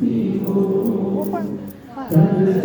people. That is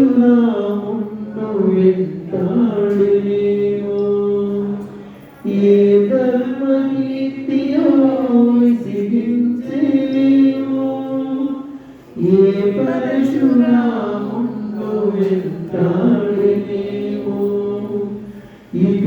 రామున్న వెంటాడినేమో ఏ ధర్మనీతియో విసిగించేమో ఏ పరశురామున్న వెంటాడినేమో ఇక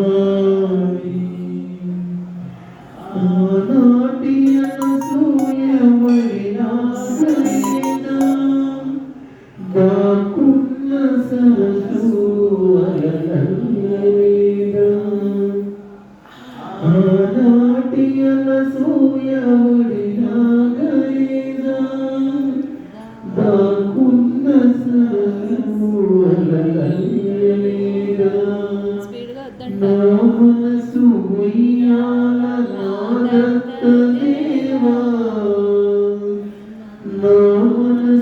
um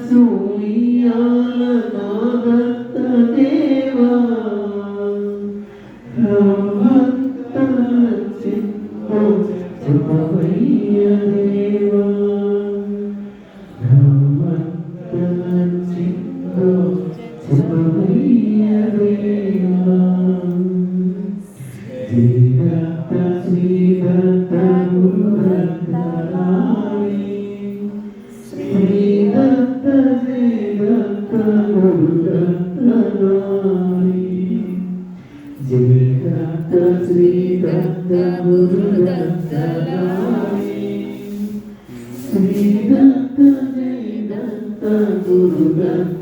十五。Sridatta Murudatta Dari Sridatta Jai Datta Murudatta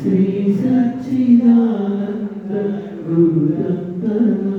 Sri Sachidananda Guru